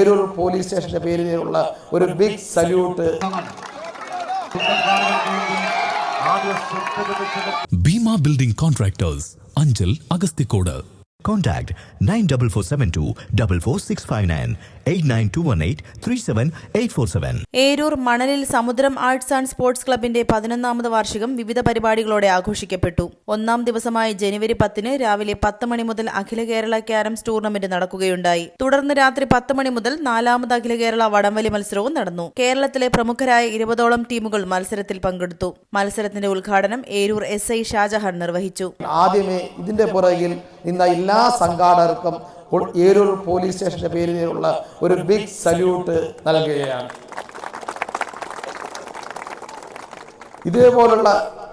Eroor police സ്റ്റേഷന്റെ പേരിലുള്ള ഒരു big salute Bhima building contractors Anchal Agasthikode Contact 94472 44659 89218 37847. Eroor മണലിൽ സമുദ്രം ആർട്സ് ആൻഡ് സ്പോർട്സ് ക്ലബിന്റെ പതിനൊന്നാമത് വാർഷികം വിവിധ പരിപാടികളോടെ ആഘോഷിക്കപ്പെട്ടു. ഒന്നാം ദിവസമായ ജനുവരി പത്തിന് രാവിലെ പത്ത് മണി മുതൽ അഖില കേരള ക്യാരംസ് ടൂർണമെന്റ് നടക്കുകയുണ്ടായി. തുടർന്ന് രാത്രി പത്ത് മണി മുതൽ നാലാമത് അഖില കേരള വടംവലി മത്സരവും നടന്നു. കേരളത്തിലെ പ്രമുഖരായ ഇരുപതോളം ടീമുകൾ മത്സരത്തിൽ പങ്കെടുത്തു. മത്സരത്തിന്റെ ഉദ്ഘാടനം ഏരൂർ എസ് ഐ ഷാജഹാൻ നിർവഹിച്ചു. ആദ്യമേ ഇതിന്റെ പുറകിൽ നിന്ന എല്ലാ സംഘാടകർക്കും ഏരൂർ പോലീസ് സ്റ്റേഷന്റെ പേരിലുള്ള ഒരു ബിഗ് സല്യൂട്ട് നൽകുകയാണ്. ഇതേപോലുള്ള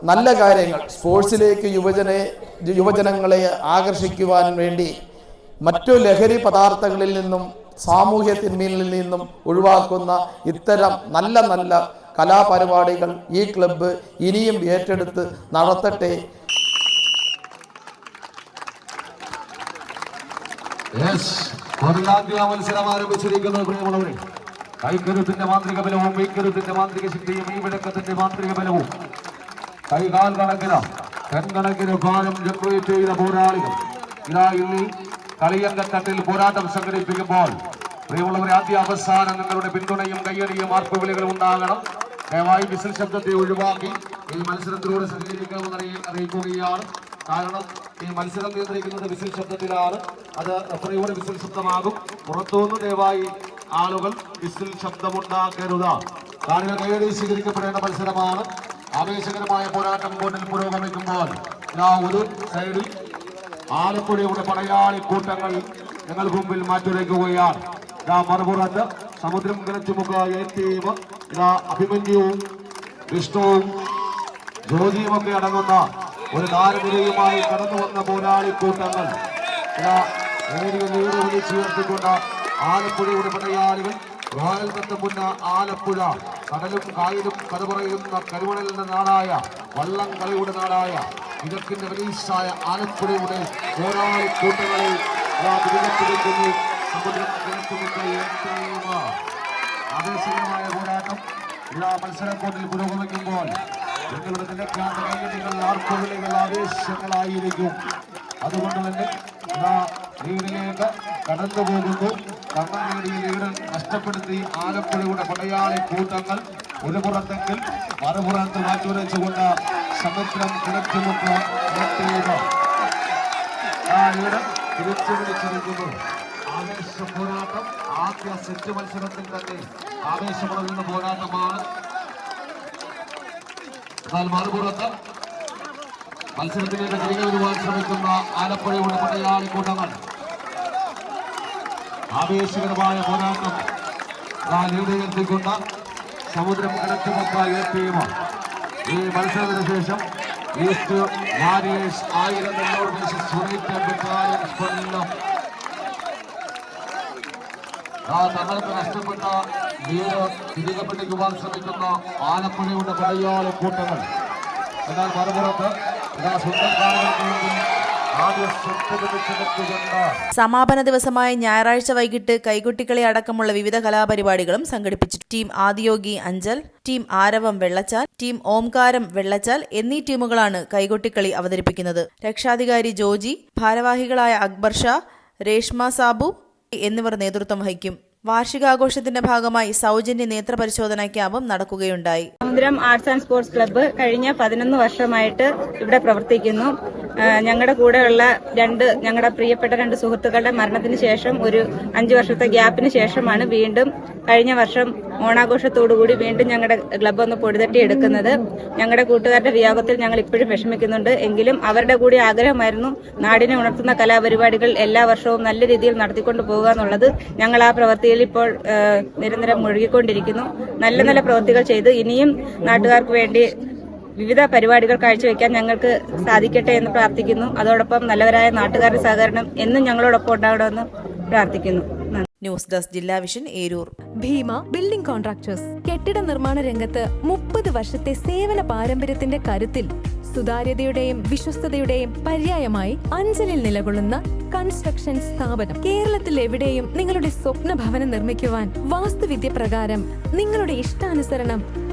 നല്ല കാര്യങ്ങൾ സ്പോർട്സിലേക്ക് യുവജനെ യുവജനങ്ങളെ ആകർഷിക്കുവാൻ വേണ്ടി മറ്റു ലഹരി പദാർത്ഥങ്ങളിൽ നിന്നും സാമൂഹ്യ തിന്മയിൽ നിന്നും ഒഴിവാക്കുന്ന ഇത്തരം നല്ല നല്ല കലാപരിപാടികൾ ഈ ക്ലബ്ബ് ഇനിയും ഏറ്റെടുത്ത് നടത്തട്ടെ ഒന്നാം മത്സരം ആരംഭിച്ചിരിക്കുന്നത് പ്രിയമുള്ളവരെ. കൈക്കരുത്തിന്റെ മാന്ത്രിക ബലവും മെയ്ക്കരുത്തിന്റെ മാന്ത്രിക ശക്തിയും ഈ വിളക്കത്തിന്റെ മാന്ത്രിക ബലവും. കൈകാൽ കണക്കിന് കൺകണക്കിന് ഭാരം ജനറേറ്റ് ചെയ്ത പോരാളികൾ. ഇതാ ഇന്ന് കളിയങ്കത്തട്ടിൽ പോരാട്ടം സംഘടിപ്പിക്കുമ്പോൾ പ്രിയമുള്ളവരെ ആദ്യ അവസാനം നിങ്ങളുടെ പിന്തുണയും കയ്യടിയും ആർപ്പുവിളികളും ഉണ്ടാകണം. ദയവായി വിസിൽ ശബ്ദത്തെ ഒഴിവാക്കി. ഈ മത്സരത്തിലൂടെ സഹകരിക്കാമെന്ന് അറിയി- അറിയിക്കുകയാണ്. കാരണം ഈ മത്സരം നിയന്ത്രിക്കുന്നത് വിസിൽ ശബ്ദത്തിലാണ്. അത് റഫറിയുടെ വിസിൽ ശബ്ദമാകും. പുറത്തുനിന്ന് ദയവായി ആളുകൾ വിസിൽ ശബ്ദമുണ്ടാക്കരുത്. കാണിക കൈയടി സ്വീകരിക്കപ്പെടേണ്ട മത്സരമാണ്. ആവേശകരമായ പോരാട്ടം മുന്നിൽ പുരോഗമിക്കുമ്പോൾ ഒരു സൈഡിൽ ആലപ്പുഴയുടെ പടയാളി കൂട്ടങ്ങൾ ഞങ്ങൾക്ക് മുമ്പിൽ മാറ്റുരയ്ക്കുകയാണ്. ഇതാ മറുപുറത്ത് സമുദ്രം കിണച്ചുമുഖ ഏറ്റീം ഇതാ അഭിമന്യുവും വിഷ്ണുവും ജ്യോതിയുമൊക്കെ അടങ്ങുന്ന ഒരു താരനിരയുമായി കടന്നു വന്ന പോരാളി കൂട്ടങ്ങൾ ഇതാ നേരിയ നീര് വിളിച്ചുയർത്തിക്കൊണ്ട് ആലപ്പുഴയുടെ പടയാളികൾ റോയൽ തത്തമുന്ന ആലപ്പുഴ. കടലും കായലും കടപറയുന്ന കരുവണലിന്റെ നാടായ വള്ളം കളിയുടെ നാടായ കിഴക്കിന്റെ റിലീസായ ആലപ്പുഴയുടെ പോരാളി കൂട്ടങ്ങളെ ഇതാ വികസിപ്പിക്കുന്നു സമുദ്രം കിഴക്കുമുക്ക ഏറ്റവും ആവേശകരമായ പോരാട്ടം. എല്ലാ മത്സരക്കൂട്ടിൽ പുരോഗമിക്കുമ്പോൾ നിങ്ങളുടെ നിലയ്ക്കാത്ത കൈകളികൾ ആർപ്പുകളികൾ ആവേശങ്ങളായിരിക്കും. അതുകൊണ്ട് തന്നെ ലീഡിലേക്ക് കടന്നു പോകുന്നു. കണ്ണം നേടിയ ലീഡ് നഷ്ടപ്പെടുത്തി ആലപ്പുഴയുടെ പടയാളി കൂട്ടങ്ങൾ ഒരു പുറത്തെങ്കിൽ മറുപുറത്ത് മാറ്റിവരച്ചുകൊണ്ട് സമുദ്രം കിടക്കുമുട്ട് ആ ലീഡ് തിരിച്ചു വിളിച്ചിരിക്കുന്നു ആവേശ പോരാട്ടം ആദ്യ സെറ്റ് മത്സരത്തിൽ തന്നെ ആവേശമുള്ള പോരാട്ടമാണ്. എന്നാൽ മറുപുറത്ത് മത്സരത്തിലേക്ക് തിരികെ വരുവാൻ ശ്രമിക്കുന്ന ആലപ്പുഴയുടെ പടയാളി കൂട്ടങ്ങൾ. ആവേശകരമായ പോരാട്ടം ലീഡുയർത്തിക്കൊണ്ട് സമുദ്രം കിടക്കുമൊക്കായി എത്തിയും ഈ മത്സരത്തിന് ശേഷം ഈസ്റ്റ് വാരിയേഴ്സ് ആയിരം എണ്ണൂറ് കൊല്ലം തങ്ങൾക്ക് നഷ്ടപ്പെട്ട വീട് തിരികെ പിടിക്കുവാൻ ശ്രമിക്കുന്ന ആലപ്പുഴയുടെ പടയാളി കൂട്ടങ്ങൾ. എന്നാൽ മറുപുറത്ത് സമാപന ദിവസമായ ഞായറാഴ്ച വൈകിട്ട് കൈകൊട്ടിക്കളി അടക്കമുള്ള വിവിധ കലാപരിപാടികളും സംഘടിപ്പിച്ചു. ടീം ആദിയോഗി അഞ്ചൽ ടീം ആരവം വെള്ളച്ചാൽ ടീം ഓംകാരം വെള്ളച്ചാൽ എന്നീ ടീമുകളാണ് കൈകൊട്ടിക്കളി അവതരിപ്പിക്കുന്നത്. രക്ഷാധികാരി ജോജി ഭാരവാഹികളായ അക്ബർ ഷാ രേഷ്മ സാബു എന്നിവർ നേതൃത്വം വഹിക്കും. വാർഷികാഘോഷത്തിന്റെ ഭാഗമായി സൗജന്യ നേത്ര പരിശോധനാ ക്യാമ്പും നടക്കുകയുണ്ടായി. സമുദ്രം ആർട്സ് ആൻഡ് സ്പോർട്സ് ക്ലബ്ബ് കഴിഞ്ഞ പതിനൊന്ന് വർഷമായിട്ട് ഇവിടെ പ്രവർത്തിക്കുന്നു. ഞങ്ങളുടെ കൂടെയുള്ള രണ്ട് ഞങ്ങളുടെ പ്രിയപ്പെട്ട രണ്ട് സുഹൃത്തുക്കളുടെ മരണത്തിന് ശേഷം ഒരു അഞ്ചു വർഷത്തെ ഗ്യാപ്പിന് ശേഷമാണ് വീണ്ടും കഴിഞ്ഞ വർഷം ഓണാഘോഷത്തോടുകൂടി വീണ്ടും ഞങ്ങളുടെ ക്ലബ് ഒന്ന് പൊടിതട്ടി എടുക്കുന്നത്. ഞങ്ങളുടെ കൂട്ടുകാരുടെ വിയോഗത്തിൽ ഞങ്ങൾ ഇപ്പോഴും വിഷമിക്കുന്നുണ്ട്. എങ്കിലും അവരുടെ കൂടി ആഗ്രഹമായിരുന്നു നാടിനെ ഉണർത്തുന്ന കലാപരിപാടികൾ എല്ലാ വർഷവും നല്ല രീതിയിൽ നടത്തിക്കൊണ്ട് പോകുക എന്നുള്ളത്. ഞങ്ങൾ ആ പ്രവൃത്തിയിൽ ഇപ്പോൾ നിരന്തരം മുഴുകിക്കൊണ്ടിരിക്കുന്നു. നല്ല നല്ല പ്രവൃത്തികൾ ചെയ്ത് ഇനിയും നാട്ടുകാർക്ക് വേണ്ടി വിവിധ പരിപാടികൾ കാഴ്ചവെക്കാൻ ഞങ്ങൾക്ക് സാധിക്കട്ടെ എന്ന് പ്രാർത്ഥിക്കുന്നു. അതോടൊപ്പം നല്ലവരായ നാട്ടുകാരുടെ സഹകരണം എന്നും ഞങ്ങളോടൊപ്പം ഉണ്ടാകണമെന്ന് പ്രാർത്ഥിക്കുന്നു. News desk Jilla vision Eroor. Bhima building contractors. കെട്ടിട നിർമ്മാണ രംഗത്ത് മുപ്പത് വർഷത്തെ സേവന പാരമ്പര്യത്തിന്റെ കരുത്തിൽ സുതാര്യതയുടെയും വിശ്വസ്തതയുടെയും പര്യായമായി അഞ്ചലിൽ നിലകൊള്ളുന്ന കൺസ്ട്രക്ഷൻ സ്ഥാപനം. കേരളത്തിൽ എവിടെയും നിങ്ങളുടെ സ്വപ്ന ഭവനം നിർമ്മിക്കുവാൻ വാസ്തുവിദ്യ പ്രകാരം നിങ്ങളുടെ ഇഷ്ടാനുസരണം